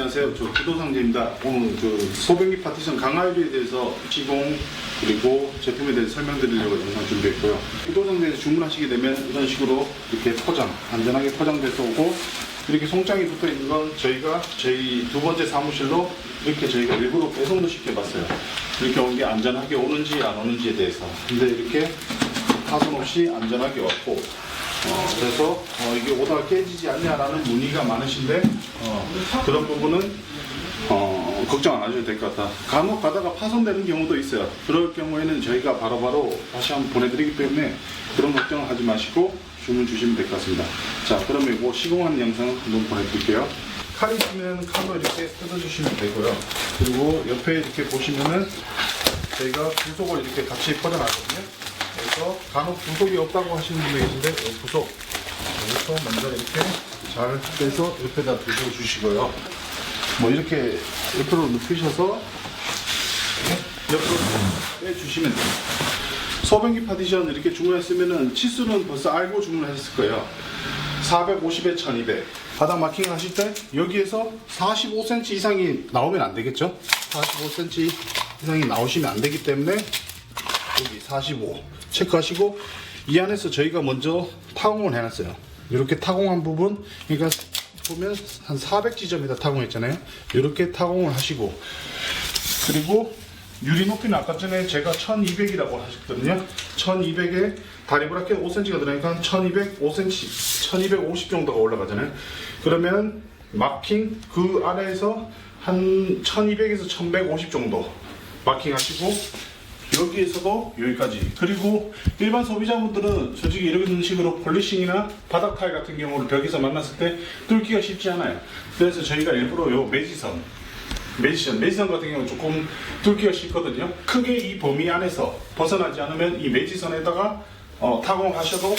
안녕하세요. 저 구도상재입니다. 오늘 그 소변기 파티션 강화유리에 대해서 시공 그리고 제품에 대해서 설명드리려고 영상 준비했고요. 구도상재에서 주문하시게 되면 이런 식으로 이렇게 포장, 안전하게 포장돼서 오고 이렇게 송장이 붙어 있는 건 저희가 저희 두 번째 사무실로 이렇게 저희가 일부러 배송도 시켜봤어요. 이렇게 온 게 안전하게 오는지 안 오는지에 대해서. 근데 이렇게 파손 없이 안전하게 왔고 어, 그래서 어, 이게 오다가 깨지지 않냐라는 문의가 많으신데 어, 그런 부분은 어, 걱정 안 하셔도 될 것 같다. 간혹 가다가 파손되는 경우도 있어요. 그럴 경우에는 저희가 바로바로 다시 한번 보내드리기 때문에 그런 걱정을 하지 마시고 주문 주시면 될 것 같습니다. 자, 그러면 이거 시공하는 영상 한번 보내드릴게요. 칼 있으면 칼로 이렇게 뜯어주시면 되고요. 그리고 옆에 이렇게 보시면은 저희가 부속을 이렇게 같이 퍼져놨거든요. 그래서 간혹 부속이 없다고 하시는 분이 계신데 이 부속 여기서 먼저 이렇게 잘 빼서 옆에다 두고 주시고요. 뭐 이렇게 옆으로 눕히셔서 옆으로 빼주시면 돼요. 소변기 파티션 이렇게 주문했으면은 치수는 벌써 알고 주문하셨을 거예요. 450에 1200. 바닥 마킹 하실 때 여기에서 45cm 이상이 나오면 안 되겠죠? 45cm 이상이 나오시면 안 되기 때문에 여기 45 체크하시고 이 안에서 저희가 먼저 타공을 해놨어요. 이렇게 타공한 부분, 그러니까 보면 한 400지점에다 타공했잖아요. 이렇게 타공을 하시고 그리고 유리 높이는 아까 전에 제가 1200이라고 하셨거든요. 1200에 다리 브라켓 5cm가 들어가니까 1205cm, 1250 정도가 올라가잖아요. 그러면 마킹 그 아래에서 한 1200에서 1150 정도 마킹 하시고 여기에서도 여기까지. 그리고 일반 소비자분들은 솔직히 이런 식으로 폴리싱이나 바닥 타일 같은 경우를 벽에서 만났을 때 뚫기가 쉽지 않아요. 그래서 저희가 일부러 요 매지선 매지선 매지선 같은 경우는 조금 뚫기가 쉽거든요. 크게 이 범위 안에서 벗어나지 않으면 이 매지선에다가 어, 타공하셔도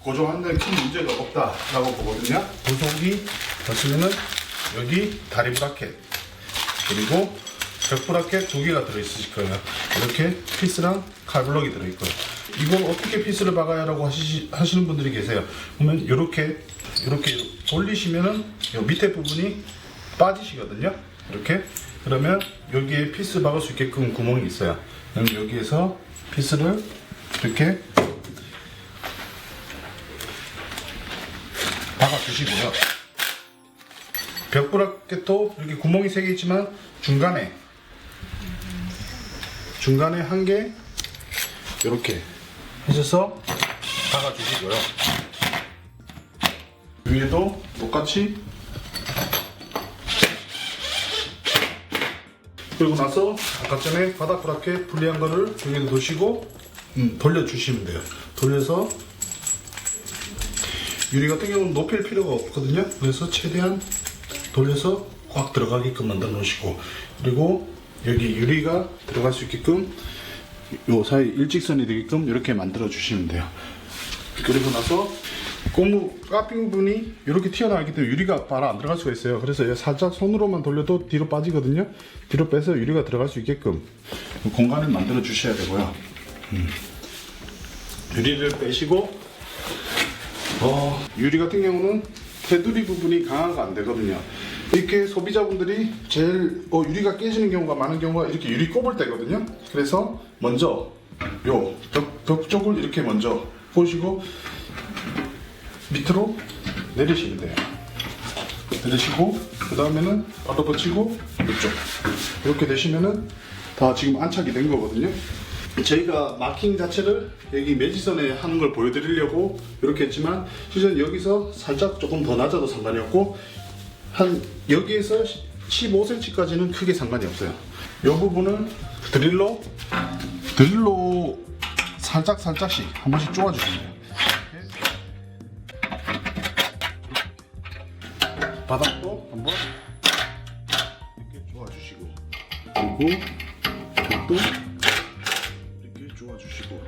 고정하는 큰 문제가 없다라고 보거든요. 부속이 보시면은 여기 다리 브라켓 그리고 벽 브라켓 두 개가 들어있으실 거예요. 이렇게 피스랑 칼블럭이 들어있고요. 이걸 어떻게 피스를 박아야 라고 하시, 하시는 분들이 계세요. 그러면 이렇게 이렇게 돌리시면은 요 밑에 부분이 빠지시거든요. 이렇게 그러면 여기에 피스 박을 수 있게끔 구멍이 있어요. 그럼 여기에서 피스를 이렇게 박아주시고요. 벽 브라켓도 이렇게 구멍이 세 개 있지만 중간에 중간에 한 개 이렇게 해줘서 박아 주시고요. 위에도 똑같이 그리고 나서 아까 전에 바닥 브라켓 분리한 거를 여기에 놓으시고 음, 돌려주시면 돼요. 돌려서 유리 같은 경우는 높일 필요가 없거든요. 그래서 최대한 돌려서 꽉 들어가게끔 만들어 놓으시고 그리고 여기 유리가 들어갈 수 있게끔 요 사이 일직선이 되게끔 이렇게 만들어 주시면 돼요. 그리고 나서 고무 까핑 부분이 이렇게 튀어나왔기 때문에 유리가 바로 안 들어갈 수가 있어요. 그래서 얘 살짝 손으로만 돌려도 뒤로 빠지거든요. 뒤로 빼서 유리가 들어갈 수 있게끔 공간을 만들어 주셔야 되고요. 음. 유리를 빼시고 어, 유리 같은 경우는 테두리 부분이 강화가 안 되거든요. 이렇게 소비자분들이 제일 어, 유리가 깨지는 경우가 많은 경우가 이렇게 유리 꼽을 때거든요. 그래서 먼저 요 벽, 벽 쪽을 이렇게 먼저 보시고 밑으로 내리시면 돼요. 내리시고 그 다음에는 바로 붙이고 이쪽 이렇게 되시면은 다 지금 안착이 된 거거든요. 저희가 마킹 자체를 여기 매지선에 하는 걸 보여드리려고 이렇게 했지만 실은 여기서 살짝 조금 더 낮아도 상관이 없고 한 여기에서 15cm까지는 크게 상관이 없어요. 이 부분은 드릴로 드릴로 살짝 살짝씩 한 번씩 쪼아주시면 돼요. 바닥도 한번 이렇게 쪼아주시고 그리고 벽도 이렇게 쪼아주시고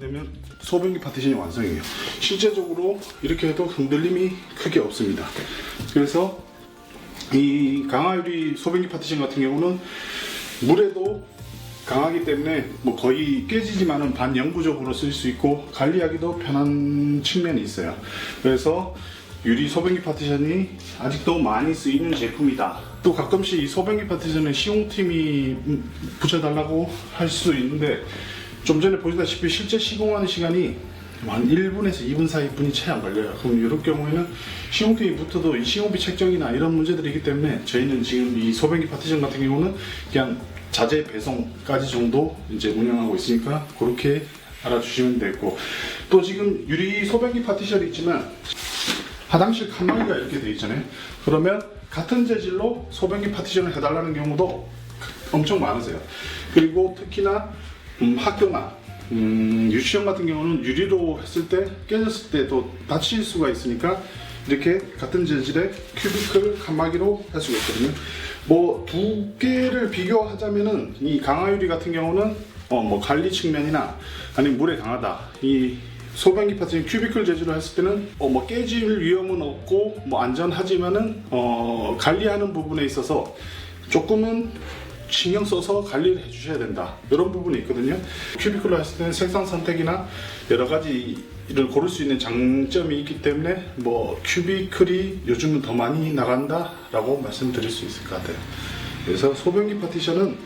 되면 소변기 파티션이 완성이에요. 실제적으로 이렇게 해도 흔들림이 크게 없습니다. 그래서 이 강화유리 소변기 파티션 같은 경우는 물에도 강하기 때문에 뭐 거의 깨지지만은 반영구적으로 쓸 수 있고 관리하기도 편한 측면이 있어요. 그래서 유리 소변기 파티션이 아직도 많이 쓰이는 제품이다. 또 가끔씩 이 소변기 파티션은 시공팀이 음, 붙여달라고 할 수 있는데 좀 전에 보시다시피 실제 시공하는 시간이 한 1분에서 2분 사이 분이 채 안 걸려요. 그럼 이럴 경우에는 시공팀이 붙어도 이 시공비 책정이나 이런 문제들이 있기 때문에 저희는 지금 이 소변기 파티션 같은 경우는 그냥 자재 배송까지 정도 이제 운영하고 있으니까 그렇게 알아주시면 되고 또 지금 유리 소변기 파티션이 있지만 화장실 칸막이가 이렇게 돼 있잖아요. 그러면 같은 재질로 소변기 파티션을 해달라는 경우도 엄청 많으세요. 그리고 특히나 음, 학교나 음, 유치원 같은 경우는 유리로 했을 때 깨졌을 때 또 다칠 수가 있으니까 이렇게 같은 재질의 큐비클 칸막이로 할 수가 있거든요. 뭐 두 개를 비교하자면은 이 강화유리 같은 경우는 어, 뭐 관리 측면이나 아니면 물에 강하다. 이 소변기 파티션 큐비클 재질로 했을 때는 어, 뭐 깨질 위험은 없고 뭐 안전하지만은 어, 관리하는 부분에 있어서 조금은 신경 써서 관리를 해주셔야 된다. 이런 부분이 있거든요. 큐비클로 했을 때는 색상 선택이나 여러 가지를 고를 수 있는 장점이 있기 때문에 뭐 큐비클이 요즘은 더 많이 나간다 라고 말씀드릴 수 있을 것 같아요. 그래서 소변기 파티션은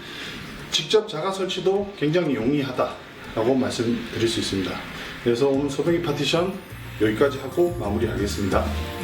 직접 자가 설치도 굉장히 용이하다 라고 말씀드릴 수 있습니다. 그래서 오늘 소변기 파티션 여기까지 하고 마무리하겠습니다